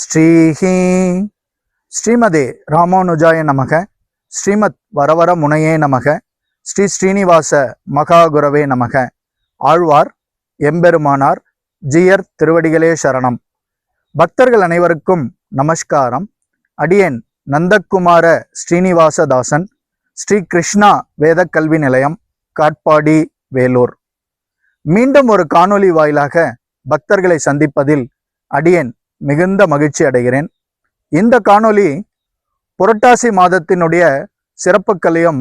ஸ்ரீஹி ஸ்ரீமதே ராமானுஜாய நமக. ஸ்ரீமத் வரவர முனையே நமக. ஸ்ரீ ஸ்ரீனிவாச மகாகுரவே நமக. ஆழ்வார் எம்பெருமானார் ஜியர் திருவடிகளே சரணம். பக்தர்கள் அனைவருக்கும் நமஸ்காரம். அடியேன் நந்தகுமார ஸ்ரீனிவாசதாசன் ஸ்ரீ கிருஷ்ணா வேத கல்வி நிலையம் காட்பாடி வேலூர். மீண்டும் ஒரு காணொளி வாயிலாக பக்தர்களை சந்திப்பதில் அடியேன் மிகுந்த மகிழ்ச்சி அடைகிறேன். இந்த காணொளி புரட்டாசி மாதத்தினுடைய சிறப்புகளையும்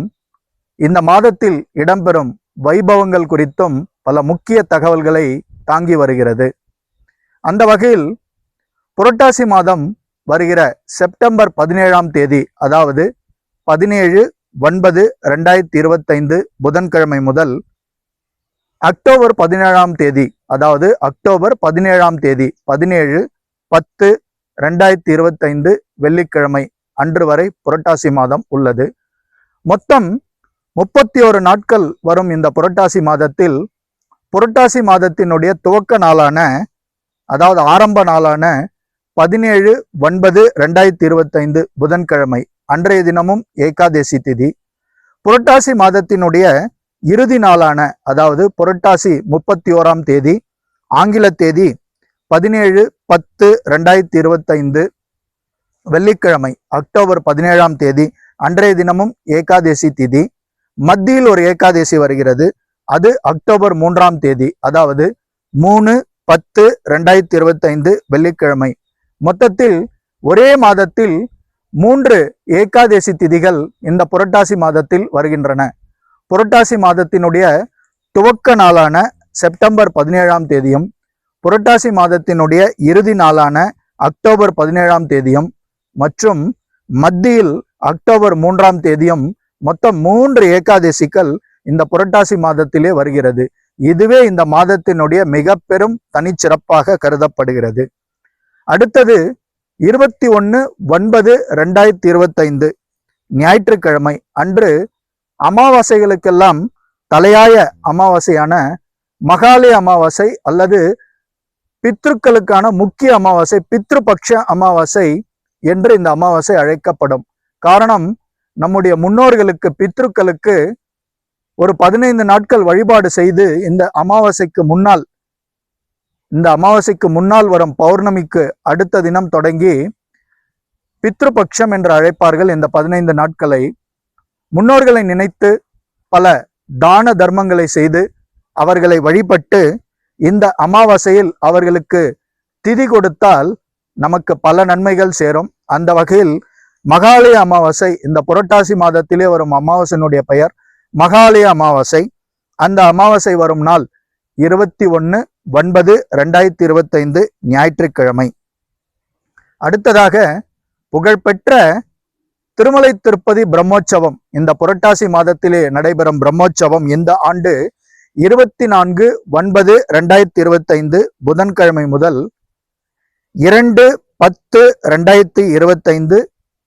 இந்த மாதத்தில் இடம்பெறும் வைபவங்கள் குறித்தும் பல முக்கிய தகவல்களை தாங்கி வருகிறது. அந்த வகையில் புரட்டாசி மாதம் வருகிற செப்டம்பர் பதினேழாம் தேதி அதாவது பதினேழு ஒன்பது ரெண்டாயிரத்தி இருபத்தைந்து புதன்கிழமை முதல் அக்டோபர் பதினேழாம் தேதி அதாவது அக்டோபர் பதினேழாம் தேதி பதினேழு பத்து ரெண்டாயிரத்தி இருபத்தைந்து வெள்ளிக்கிழமை அன்று வரை புரட்டாசி மாதம் உள்ளது. மொத்தம் முப்பத்தி ஒரு நாட்கள் வரும் இந்த புரட்டாசி மாதத்தில். புரட்டாசி மாதத்தினுடைய துவக்க நாளான அதாவது ஆரம்ப நாளான பதினேழு ஒன்பது ரெண்டாயிரத்தி இருபத்தைந்து புதன்கிழமை அன்றைய தினமும் ஏகாதேசி திதி. புரட்டாசி மாதத்தினுடைய இறுதி நாளான அதாவது புரட்டாசி முப்பத்தி ஓராம் தேதி ஆங்கில தேதி பதினேழு பத்து ரெண்டாயிரத்தி இருபத்தைந்து வெள்ளிக்கிழமை அக்டோபர் பதினேழாம் தேதி அன்றைய தினமும் ஏகாதேசி திதி. மத்தியில் ஒரு ஏகாதேசி வருகிறது. அது அக்டோபர் மூன்றாம் தேதி அதாவது மூணு பத்து ரெண்டாயிரத்தி இருபத்தைந்து வெள்ளிக்கிழமை. மொத்தத்தில் ஒரே மாதத்தில் மூன்று ஏகாதேசி திதிகள் இந்த புரட்டாசி மாதத்தில் வருகின்றன. புரட்டாசி மாதத்தினுடைய துவக்க நாளான செப்டம்பர் பதினேழாம் தேதியும் புரட்டாசி மாதத்தினுடைய இறுதி நாளான அக்டோபர் பதினேழாம் தேதியும் மற்றும் மத்தியில் அக்டோபர் மூன்றாம் தேதியும் மொத்தம் மூன்று ஏகாதசிகள் இந்த புரட்டாசி மாதத்திலே வருகிறது. இதுவே இந்த மாதத்தினுடைய மிக பெரும் தனிச்சிறப்பாக கருதப்படுகிறது. அடுத்தது இருபத்தி ஒன்று ஒன்பது ரெண்டாயிரத்தி இருபத்தைந்து ஞாயிற்றுக்கிழமை அன்று அமாவாசைகளுக்கெல்லாம் தலையாய அமாவாசையான மகாலய அமாவாசை அல்லது பித்ருக்களுக்கான முக்கிய அமாவாசை பித்ருபக்ஷ அமாவாசை என்று இந்த அமாவாசை அழைக்கப்படும். காரணம் நம்முடைய முன்னோர்களுக்கு பித்ருக்களுக்கு ஒரு பதினைந்து நாட்கள் வழிபாடு செய்து இந்த அமாவாசைக்கு முன்னால் இந்த அமாவாசைக்கு முன்னால் வரும் பௌர்ணமிக்கு அடுத்த தினம் தொடங்கி பித்ருபக்ஷம் என்று அழைப்பார்கள் இந்த பதினைந்து நாட்களை. முன்னோர்களை நினைத்து பல தான தர்மங்களை செய்து அவர்களை வழிபட்டு இந்த அமாவாசையில் அவர்களுக்கு திதி கொடுத்தால் நமக்கு பல நன்மைகள் சேரும். அந்த வகையில் மகாலய அமாவாசை இந்த புரட்டாசி மாதத்திலே வரும் அமாவாசையினுடைய பெயர் மகாலய அமாவாசை. அந்த அமாவாசை வரும் நாள் இருபத்தி ஒன்று ஒன்பது ரெண்டாயிரத்தி இருபத்தைந்து ஞாயிற்றுக்கிழமை. அடுத்ததாக புகழ்பெற்ற திருமலை திருப்பதி பிரம்மோற்சவம். இந்த புரட்டாசி மாதத்திலே நடைபெறும் பிரம்மோற்சவம் இந்த ஆண்டு இருபத்தி நான்கு ஒன்பது ரெண்டாயிரத்தி இருபத்தைந்து புதன்கிழமை முதல் இரண்டு பத்து ரெண்டாயிரத்தி இருபத்தைந்து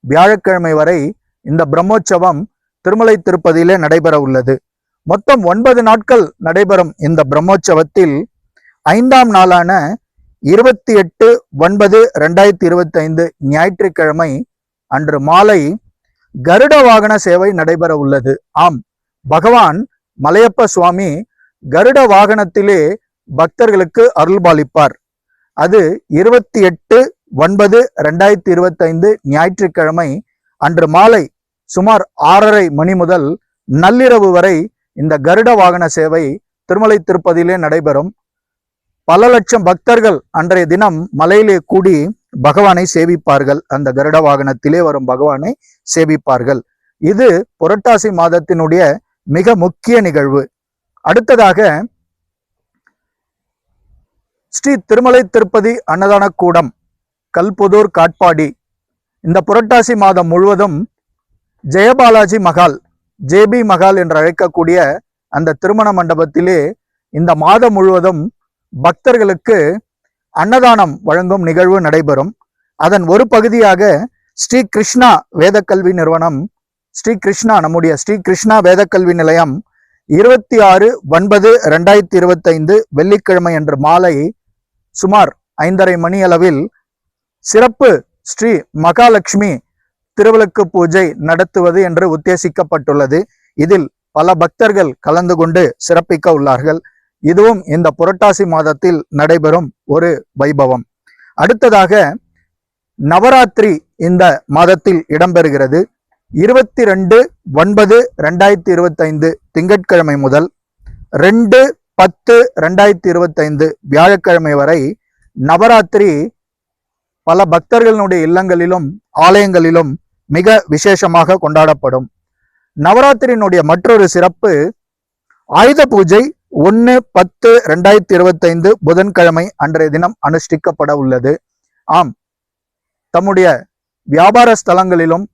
வியாழக்கிழமை வரை இந்த பிரம்மோற்சவம் திருமலை திருப்பதியிலே நடைபெற உள்ளது. மொத்தம் ஒன்பது நாட்கள் நடைபெறும் இந்த பிரம்மோற்சவத்தில் ஐந்தாம் நாளான இருபத்தி எட்டு ஒன்பது ரெண்டாயிரத்தி இருபத்தைந்து ஞாயிற்றுக்கிழமை அன்று மாலை கருட வாகன சேவை நடைபெற உள்ளது. ஆம் பகவான் மலையப்ப சுவாமி கருட வாகனத்திலே பக்தர்களுக்கு அருள்பாலிப்பார். அது இருபத்தி எட்டு ஒன்பது ரெண்டாயிரத்தி இருபத்தைந்து ஞாயிற்றுக்கிழமை அன்று மாலை சுமார் ஆறரை மணி முதல் நள்ளிரவு வரை இந்த கருட வாகன சேவை திருமலை திருப்பதியிலே நடைபெறும். பல லட்சம் பக்தர்கள் அன்றைய தினம் மலையிலே கூடி பகவானை சேவிப்பார்கள். அந்த கருட வாகனத்திலே வரும் பகவானை சேவிப்பார்கள். இது புரட்டாசி மாதத்தினுடைய மிக முக்கிய நிகழ்வு. அடுத்ததாக ஸ்ரீ திருமலை திருப்பதி அன்னதான கூடம் கல்புதூர் காட்பாடி. இந்த புரட்டாசி மாதம் முழுவதும் ஜெயபாலாஜி மகால் ஜேபி மகால் என்று அழைக்கக்கூடிய அந்த திருமண மண்டபத்திலே இந்த மாதம் முழுவதும் பக்தர்களுக்கு அன்னதானம் வழங்கும் நிகழ்வு நடைபெறும். அதன் ஒரு பகுதியாக ஸ்ரீ கிருஷ்ணா வேதக்கல்வி நிறுவனம் ஸ்ரீ கிருஷ்ணா நம்முடைய ஸ்ரீ கிருஷ்ணா வேதக்கல்வி நிலையம் இருபத்தி ஆறு ஒன்பது ரெண்டாயிரத்தி இருபத்தைந்து வெள்ளிக்கிழமை அன்று மாலை சுமார் ஐந்தரை மணி அளவில் சிறப்பு ஸ்ரீ மகாலட்சுமி திருவிளக்கு பூஜை நடத்துவது என்று உத்தேசிக்கப்பட்டுள்ளது. இதில் பல பக்தர்கள் கலந்து கொண்டு சிறப்பிக்க உள்ளார்கள். இதுவும் இந்த புரட்டாசி மாதத்தில் நடைபெறும் ஒரு வைபவம். அடுத்ததாக நவராத்திரி இந்த மாதத்தில் இடம்பெறுகிறது. இருபத்தி ரெண்டு ஒன்பது ரெண்டாயிரத்தி இருபத்தைந்து திங்கட்கிழமை முதல் ரெண்டு பத்து ரெண்டாயிரத்தி இருபத்தைந்து வியாழக்கிழமை வரை நவராத்திரி பல பக்தர்களுடைய இல்லங்களிலும் ஆலயங்களிலும் மிக விசேஷமாக கொண்டாடப்படும். நவராத்திரியினுடைய மற்றொரு சிறப்பு ஆயுத பூஜை ஒன்று பத்து ரெண்டாயிரத்தி இருபத்தைந்து புதன்கிழமை அன்றைய தினம் அனுஷ்டிக்கப்பட உள்ளது. ஆம் தம்முடைய வியாபார ஸ்தலங்களிலும்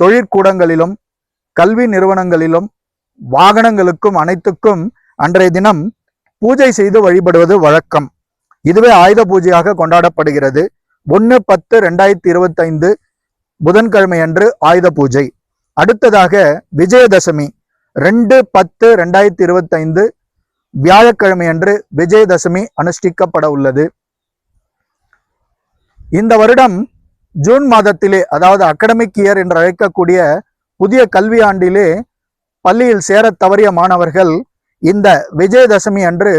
தொழிற்கூடங்களிலும் கல்வி நிறுவனங்களிலும் வாகனங்களுக்கும் அனைத்துக்கும் அன்றைய தினம் பூஜை செய்து வழிபடுவது வழக்கம். இதுவே ஆயுத பூஜையாக கொண்டாடப்படுகிறது. ஒன்று பத்து ரெண்டாயிரத்தி இருபத்தைந்து புதன்கிழமை அன்று ஆயுத பூஜை. அடுத்ததாக விஜயதசமி. ரெண்டு பத்து ரெண்டாயிரத்தி இருபத்தைந்து வியாழக்கிழமை அன்று விஜயதசமி அனுஷ்டிக்கப்பட உள்ளது. இந்த வருடம் ஜூன் மாதத்திலே அதாவது அகடமிக் இயர் என்று அழைக்கக்கூடிய புதிய கல்வி ஆண்டிலே பள்ளியில் சேர தவறிய மாணவர்கள் இந்த விஜயதசமி அன்று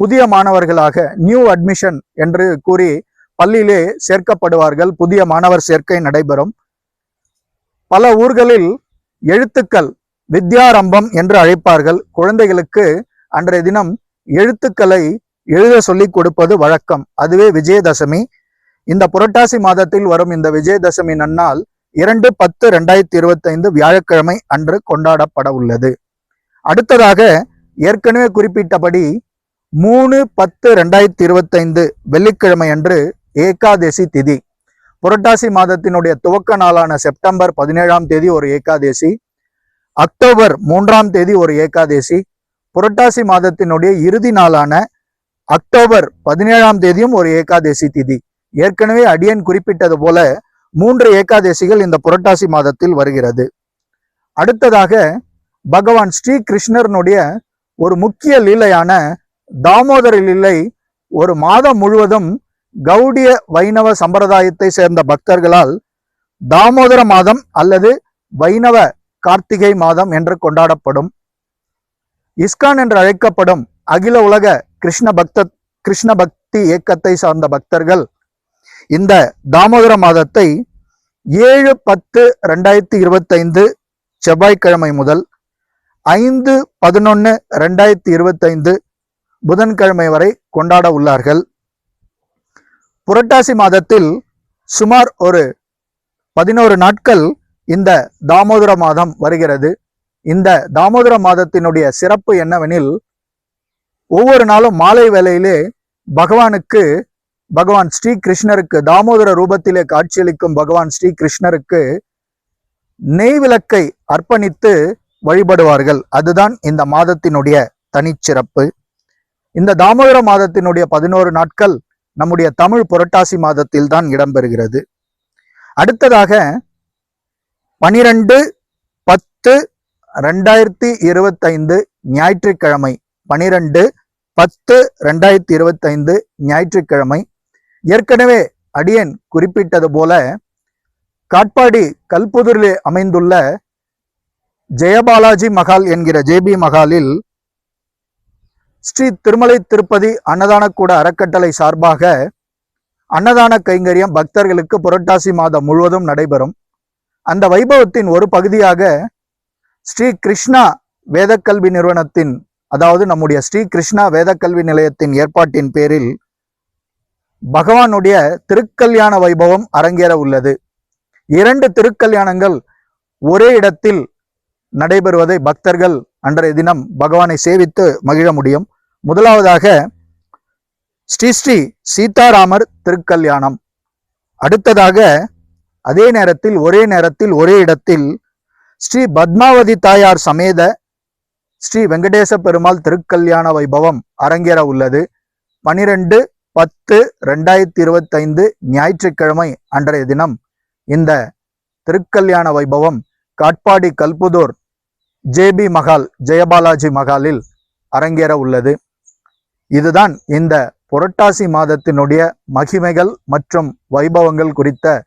புதிய மாணவர்களாக நியூ அட்மிஷன் என்று கூறி பள்ளியிலே சேர்க்கப்படுவார்கள். புதிய மாணவர் சேர்க்கை நடைபெறும். பல ஊர்களில் எழுத்துக்கள் வித்யாரம்பம் என்று அழைப்பார்கள். குழந்தைகளுக்கு அன்றைய தினம் எழுத்துக்களை எழுத சொல்லிக் கொடுப்பது வழக்கம். அதுவே விஜயதசமி. இந்த புரட்டாசி மாதத்தில் வரும் இந்த விஜயதசமி நன்னாள் இரண்டு பத்து ரெண்டாயிரத்தி இருபத்தைந்து வியாழக்கிழமை அன்று கொண்டாடப்பட உள்ளது. அடுத்ததாக ஏற்கனவே குறிப்பிட்டபடி மூணு பத்து ரெண்டாயிரத்தி இருபத்தைந்து வெள்ளிக்கிழமை அன்று ஏகாதசி திதி. புரட்டாசி மாதத்தினுடைய துவக்க நாளான செப்டம்பர் பதினேழாம் தேதி ஒரு ஏகாதசி அக்டோபர் மூன்றாம் தேதி ஒரு ஏகாதசி புரட்டாசி மாதத்தினுடைய இறுதி நாளான அக்டோபர் பதினேழாம் தேதியும் ஒரு ஏகாதசி திதி. ஏற்கனவே அடியன் குறிப்பிட்டது போல மூன்று ஏகாதசிகள் இந்த புரட்டாசி மாதத்தில் வருகிறது. அடுத்ததாக பகவான் ஸ்ரீ கிருஷ்ணர்னுடைய ஒரு முக்கிய லீலையான தாமோதர லீலை ஒரு மாதம் முழுவதும் கௌடிய வைணவ சம்பிரதாயத்தை சேர்ந்த பக்தர்களால் தாமோதர மாதம் அல்லது வைணவ கார்த்திகை மாதம் என்று கொண்டாடப்படும். இஸ்கான் என்று அழைக்கப்படும் அகில உலக கிருஷ்ண பக்த கிருஷ்ண பக்தி இயக்கத்தை சார்ந்த பக்தர்கள் இந்த தாமோதர மாதத்தை ஏழு பத்து ரெண்டாயிரத்தி இருபத்தைந்து செவ்வாய்க்கிழமை முதல் ஐந்து பதினொன்று ரெண்டாயிரத்தி இருபத்தைந்து புதன்கிழமை வரை கொண்டாட உள்ளார்கள். புரட்டாசி மாதத்தில் சுமார் ஒரு பதினோரு நாட்கள் இந்த தாமோதர மாதம் வருகிறது. இந்த தாமோதர மாதத்தினுடைய சிறப்பு என்னவெனில் ஒவ்வொரு நாளும் மாலை வேளையிலே பகவானுக்கு பகவான் ஸ்ரீ கிருஷ்ணருக்கு தாமோதர ரூபத்திலே காட்சியளிக்கும் பகவான் ஸ்ரீ கிருஷ்ணருக்கு நெய் விளக்கை அர்ப்பணித்து வழிபடுவார்கள். அதுதான் இந்த மாதத்தினுடைய தனிச்சிறப்பு. இந்த தாமோதர மாதத்தினுடைய பதினோரு நாட்கள் நம்முடைய தமிழ் புரட்டாசி மாதத்தில் தான் இடம்பெறுகிறது. அடுத்ததாக பனிரெண்டு பத்து ரெண்டாயிரத்தி இருபத்தைந்து ஞாயிற்றுக்கிழமை. பனிரெண்டு பத்து ரெண்டாயிரத்தி இருபத்தைந்து ஞாயிற்றுக்கிழமை ஏற்கனவே அடியன் குறிப்பிட்டது போல காட்பாடி கல்புதூரிலே அமைந்துள்ள ஜெயபாலாஜி மகால் என்கிற ஜேபி மகாலில் ஸ்ரீ திருமலை திருப்பதி அன்னதானக்கூட அறக்கட்டளை சார்பாக அன்னதான கைங்கரியம் பக்தர்களுக்கு புரட்டாசி மாதம் முழுவதும் நடைபெறும். அந்த வைபவத்தின் ஒரு பகுதியாக ஸ்ரீ கிருஷ்ணா வேதக்கல்வி நிறுவனத்தின் அதாவது நம்முடைய ஸ்ரீ கிருஷ்ணா வேதக்கல்வி நிலையத்தின் ஏற்பாட்டின் பேரில் பகவானுடைய திருக்கல்யாண வைபவம் அரங்கேற உள்ளது. இரண்டு திருக்கல்யாணங்கள் ஒரே இடத்தில் நடைபெறுவதை பக்தர்கள் அன்றைய தினம் பகவானை சேவித்து மகிழ முடியும். முதலாவதாக ஸ்ரீ ஸ்ரீ சீதாராமர் திருக்கல்யாணம். அடுத்ததாக அதே நேரத்தில் ஒரே நேரத்தில் ஒரே இடத்தில் ஸ்ரீ பத்மாவதி தாயார் சமேத ஸ்ரீ வெங்கடேச பெருமாள் திருக்கல்யாண வைபவம் அரங்கேற உள்ளது. பனிரெண்டு பத்து ரெண்டாயிரத்தி இருபத்தைந்து ஞாயிற்றுக்கிழமை அன்றைய தினம் இந்த திருக்கல்யாண வைபவம் காட்பாடி கல்புதூர் ஜேபி மகால் ஜெயபாலாஜி மகாலில் அரங்கேற உள்ளது. இதுதான் இந்த புரட்டாசி மாதத்தினுடைய மகிமைகள் மற்றும் வைபவங்கள் குறித்த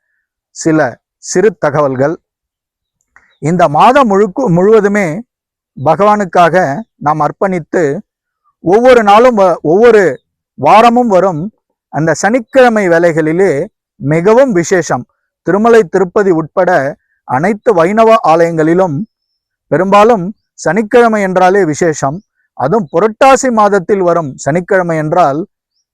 சில சிறு தகவல்கள். இந்த மாதம் முழுக்க முழுவதுமே பகவானுக்காக நாம் அர்ப்பணித்து ஒவ்வொரு நாளும் வ- ஒவ்வொரு வாரமும் வரும். அந்த சனிக்கிழமை வேலைகளிலே மிகவும் விசேஷம். திருமலை திருப்பதி உட்பட அனைத்து வைணவ ஆலயங்களிலும் பெரும்பாலும் சனிக்கிழமை என்றாலே விசேஷம். அதுவும் புரட்டாசி மாதத்தில் வரும் சனிக்கிழமை என்றால்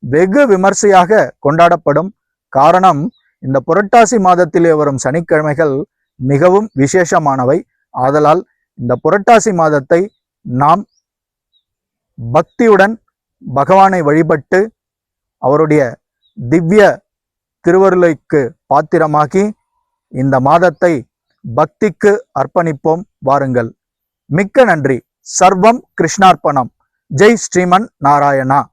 வெகு விமர்சையாக கொண்டாடப்படும். காரணம் இந்த புரட்டாசி மாதத்திலே வரும் சனிக்கிழமைகள் மிகவும் விசேஷமானவை. ஆதலால் இந்த புரட்டாசி மாதத்தை நாம் பக்தியுடன் பகவானை வழிபட்டு அவருடைய திவ்ய திருவருளைக்கு பாத்திரமாக்கி இந்த மாதத்தை பக்திக்கு அர்ப்பணிப்போம். வாருங்கள். மிக்க நன்றி. சர்வம் கிருஷ்ணார்ப்பணம். ஜெய் ஸ்ரீமன் நாராயணா.